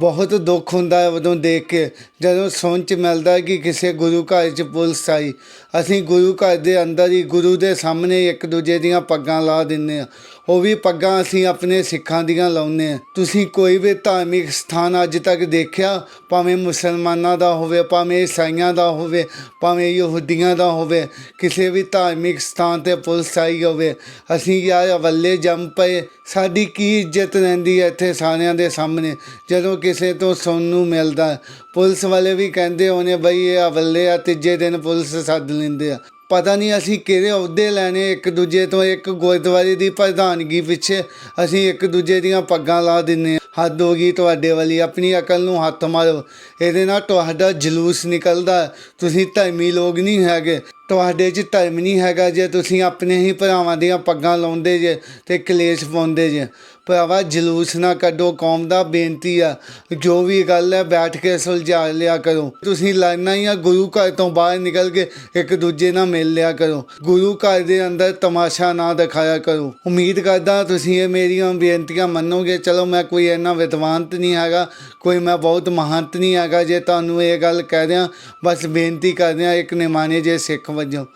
ਬਹੁਤ ਦੁੱਖ ਹੁੰਦਾ ਹੈ ਉਦੋਂ ਦੇਖ ਕੇ, ਜਦੋਂ ਸੁਣ ਚ ਮਿਲਦਾ ਕਿ ਕਿਸੇ ਗੁਰੂ ਘਰ ਚ ਪੁਲਿਸ ਆਈ। ਅਸੀਂ ਗੁਰੂ ਘਰ ਦੇ ਅੰਦਰ ਹੀ ਗੁਰੂ ਦੇ ਸਾਹਮਣੇ ਇੱਕ ਦੂਜੇ ਦੀਆਂ ਪੱਗਾਂ ਲਾ ਦਿੰਨੇ ਆ ਉਹ ਵੀ ਪੱਗਾਂ ਅਸੀਂ ਆਪਣੇ ਸਿੱਖਾਂ ਦੀਆਂ ਲਾਉਂਦੇ ਆ ਤੁਸੀਂ ਕੋਈ ਵੀ ਧਾਰਮਿਕ ਸਥਾਨ ਅੱਜ ਤੱਕ ਦੇਖਿਆ? ਭਾਵੇਂ ਮੁਸਲਮਾਨਾਂ ਦਾ ਹੋਵੇ, ਭਾਵੇਂ ਈਸਾਈਆਂ ਦਾ ਹੋਵੇ, ਭਾਵੇਂ ਯਹੂਦੀਆਂ ਦਾ ਹੋਵੇ, ਕਿਸੇ ਵੀ ਧਾਰਮਿਕ ਸਥਾਨ ਤੇ ਪੁਲਿਸ ਆਈ ਹੋਵੇ, ਅਸੀਂ ਯਾਰ ਵੱਲੇ ਜੰਮ ਪਏ। ਸਾਡੀ ਕੀ ਇੱਜ਼ਤ ਰਹਿੰਦੀ ਹੈ ਇੱਥੇ ਸਾਰਿਆਂ ਦੇ ਸਾਹਮਣੇ? ਜਦੋਂ ਕਿਸੇ ਤੋਂ ਸੁਣਨ ਨੂੰ ਮਿਲਦਾ, ਪੁਲਿਸ ਵਾਲੇ ਵੀ ਕਹਿੰਦੇ ਹੋਣੇ, ਬਈ ਇਹ ਅਵੱਲੇ ਆ, ਤੀਜੇ ਦਿਨ ਪੁਲਿਸ ਸੱਦ ਲੈਂਦੇ ਆ। ਪਤਾ ਨਹੀਂ ਅਸੀਂ ਕਿਹੜੇ ਅਹੁਦੇ ਲੈਣੇ, ਇੱਕ ਦੂਜੇ ਤੋਂ ਇੱਕ ਗੁਰਦੁਆਰੇ ਦੀ ਪ੍ਰਧਾਨਗੀ ਪਿੱਛੇ ਅਸੀਂ ਇੱਕ ਦੂਜੇ ਦੀਆਂ ਪੱਗਾਂ ਲਾ ਦਿੰਨੇ ਹੱਦ ਹੋ ਗਈ ਤੁਹਾਡੇ ਵਾਲੀ, ਆਪਣੀ ਅਕਲ ਨੂੰ ਹੱਥ ਮਾਰੋ। ਇਹਦੇ ਨਾਲ ਤੁਹਾਡਾ ਜਲੂਸ ਨਿਕਲਦਾ। ਤੁਸੀਂ ਧਰਮੀ ਲੋਕ ਨਹੀਂ ਹੈਗੇ। ਤੁਹਾਡੇ 'ਚ ਧਰਮ ਨਹੀਂ ਹੈਗਾ ਜੇ ਤੁਸੀਂ ਆਪਣੇ ਹੀ ਭਰਾਵਾਂ ਦੀਆਂ ਪੱਗਾਂ ਲਾਉਂਦੇ ਜੇ ਤੇ ਕਲੇਸ਼ ਪਾਉਂਦੇ ਜੇ। ਭਰਾਵਾ, ਜਲੂਸ ਨਾ ਕੱਢੋ, ਕੌਮ ਦਾ ਬੇਨਤੀ ਆ। ਜੋ ਵੀ ਗੱਲ ਹੈ, ਬੈਠ ਕੇ ਸੁਲਝਾ ਲਿਆ ਕਰੋ। ਤੁਸੀਂ ਲੜਨਾ ਹੀ ਆ, ਗੁਰੂ ਘਰ ਤੋਂ ਬਾਹਰ ਨਿਕਲ ਕੇ ਇੱਕ ਦੂਜੇ ਨਾਲ ਮਿਲ ਲਿਆ ਕਰੋ। ਗੁਰੂ ਘਰ ਦੇ ਅੰਦਰ ਤਮਾਸ਼ਾ ਨਾ ਦਿਖਾਇਆ ਕਰੋ। ਉਮੀਦ ਕਰਦਾ ਤੁਸੀਂ ਇਹ ਮੇਰੀਆਂ ਬੇਨਤੀਆਂ ਮੰਨੋਗੇ। ਚਲੋ, ਮੈਂ ਕੋਈ ਇੰਨਾ ਵਿਦਵਾਨਤ ਨਹੀਂ ਹੈਗਾ, ਕੋਈ ਮੈਂ ਬਹੁਤ ਮਹੰਤ ਨਹੀਂ ਹੈਗਾ ਜੇ ਤੁਹਾਨੂੰ ਇਹ ਗੱਲ ਕਹਿ ਦਿਆਂ। ਬਸ ਬੇਨਤੀ ਕਰ ਦਿਆਂ ਇੱਕ ਨਿਮਾਣੇ ਜੇ ਸਿੱਖ 我已经